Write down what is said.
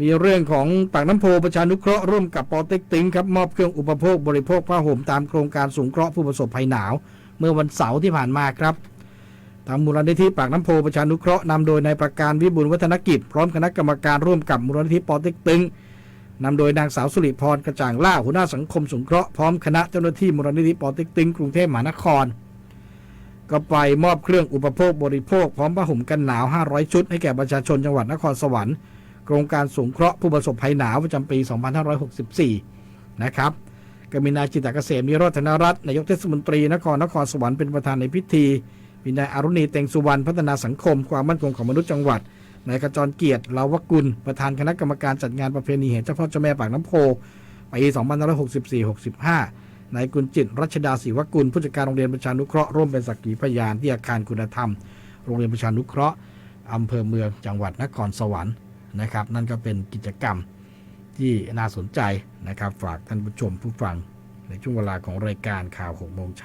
มีเรื่องของปากน้ำโพประชานุเคราะห์ร่วมกับปอเต็กตึงครับมอบเครื่องอุปโภคบริโภคผ้าห่มตามโครงการสงเคราะห์ผู้ประสบภัยหนาว เมื่อวันเสาร์ที่ผ่านมาครับทางมูลนิธิปากน้ำโพประชานุเคราะห์นำโดยนายประการวิบูลวัฒนกิจ พร้อมคณะกรรมการร่วมกับมูลนิธิปอเต็กตึงนำโดยนางสาวสุริพรกระจ่างล่าหัวหน้าสังคมสงเคราะห์พร้อมคณะเจ้าหน้าที่มูลนิธิปอเต็กตึงกรุงเทพมหานคร ก็ไปมอบเครื่องอุปโภคบริโภคพร้อมผ้าห่มกันหนาว 500 ชุดให้แก่ประชาชนจังหวัดนครสวรรค์ โครงการสงเคราะห์ผู้ประสบภัยหนาวประจำปี 2564 นะครับกมีนายจิตเกษมนิโรธนรัตน์นายกเทศมนตรีนครนครสวรรค์เป็นประธานในพิธีมีนายอารุณีเต็งสุวรรณพัฒนาสังคม ความมั่นคงของมนุษย์จังหวัดนายขจรเกียรติลาวกุล ประธานคณะกรรมการจัดงานประเพณีแห่เจ้าพ่อเจ้าแม่ปากน้ำโพปี2564-65นายกุลจิตรรัชดาศรีวกุล ผู้จัดการโรงเรียนประชานุเคราะห์ร่วมเป็นสักขีพยานที่อาคารคุณธรรม โรงเรียนประชานุเคราะห์อำเภอเมืองจังหวัดนครสวรรค์ นะครับ นั่นก็เป็นกิจกรรมที่น่าสนใจนะครับ ฝากท่านผู้ชมผู้ฟังในช่วงเวลาของรายการข่าว6โมงเช้า